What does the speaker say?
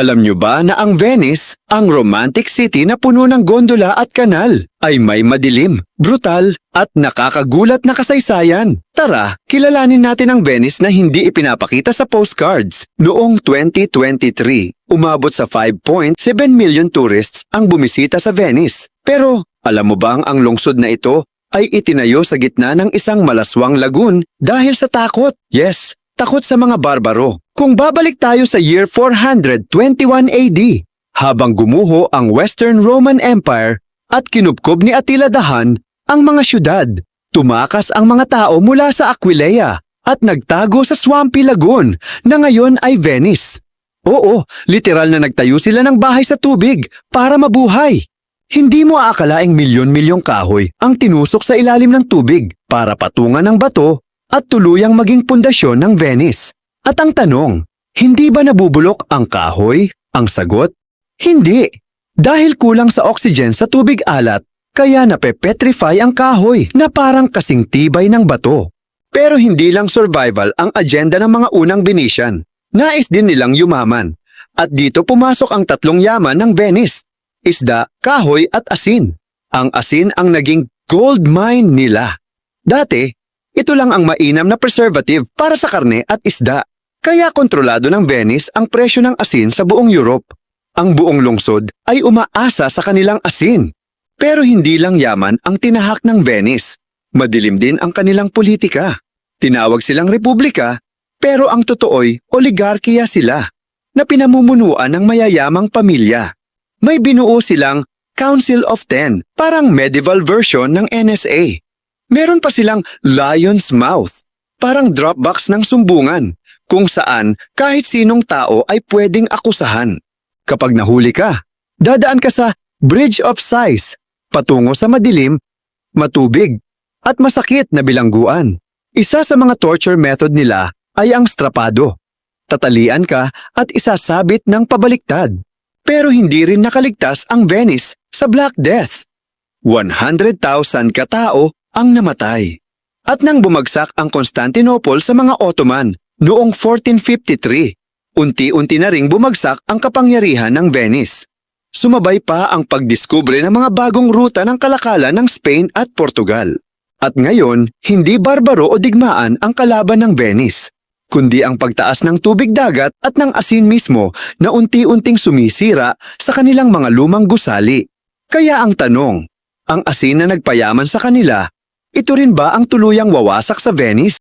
Alam nyo ba na ang Venice, ang romantic city na puno ng gondola at kanal, ay may madilim, brutal, at nakakagulat na kasaysayan? Tara, kilalanin natin ang Venice na hindi ipinapakita sa postcards. Noong 2023, umabot sa 5.7 million tourists ang bumisita sa Venice. Pero alam mo bang ang lungsod na ito ay itinayo sa gitna ng isang malaswang lagoon dahil sa takot? Yes, takot sa mga barbaro. Kung babalik tayo sa year 421 AD, habang gumuho ang Western Roman Empire at kinupkob ni Attila Dahan ang mga syudad, tumakas ang mga tao mula sa Aquileia at nagtago sa Swampy Lagoon na ngayon ay Venice. Oo, literal na nagtayo sila ng bahay sa tubig para mabuhay. Hindi mo aakalaing milyon-milyong kahoy ang tinusok sa ilalim ng tubig para patungan ng bato at tuluyang maging pundasyon ng Venice. At ang tanong, hindi ba nabubulok ang kahoy? Ang sagot, hindi. Dahil kulang sa oxygen sa tubig alat, kaya napepetrify ang kahoy na parang kasing tibay ng bato. Pero hindi lang survival ang agenda ng mga unang Venetian. Nais din nilang yumaman. At dito pumasok ang tatlong yaman ng Venice. Isda, kahoy at asin. Ang asin ang naging gold mine nila. Dati, ito lang ang mainam na preservative para sa karne at isda. Kaya kontrolado ng Venice ang presyo ng asin sa buong Europe. Ang buong lungsod ay umaasa sa kanilang asin. Pero hindi lang yaman ang tinahak ng Venice. Madilim din ang kanilang politika. Tinawag silang republika, pero ang totoo'y oligarkiya sila na pinamumunuan ng mayayamang pamilya. May binuo silang Council of Ten, parang medieval version ng NSA. Meron pa silang Lion's Mouth, parang Dropbox ng sumbungan, kung saan kahit sinong tao ay pwedeng akusahan. Kapag nahuli ka, dadaan ka sa Bridge of Sighs, patungo sa madilim, matubig, at masakit na bilangguan. Isa sa mga torture method nila ay ang strapado. Tatalian ka at isasabit ng pabaliktad. Pero hindi rin nakaligtas ang Venice sa Black Death. 100,000 katao ang namatay. At nang bumagsak ang Constantinople sa mga Ottoman noong 1453, unti-unti na ring bumagsak ang kapangyarihan ng Venice. Sumabay pa ang pagdiskubre ng mga bagong ruta ng kalakalan ng Spain at Portugal. At ngayon, hindi barbaro o digmaan ang kalaban ng Venice, kundi ang pagtaas ng tubig dagat at ng asin mismo na unti-unting sumisira sa kanilang mga lumang gusali. Kaya ang tanong, ang asin na nagpayaman sa kanila, ito rin ba ang tuluyang wawasak sa Venice?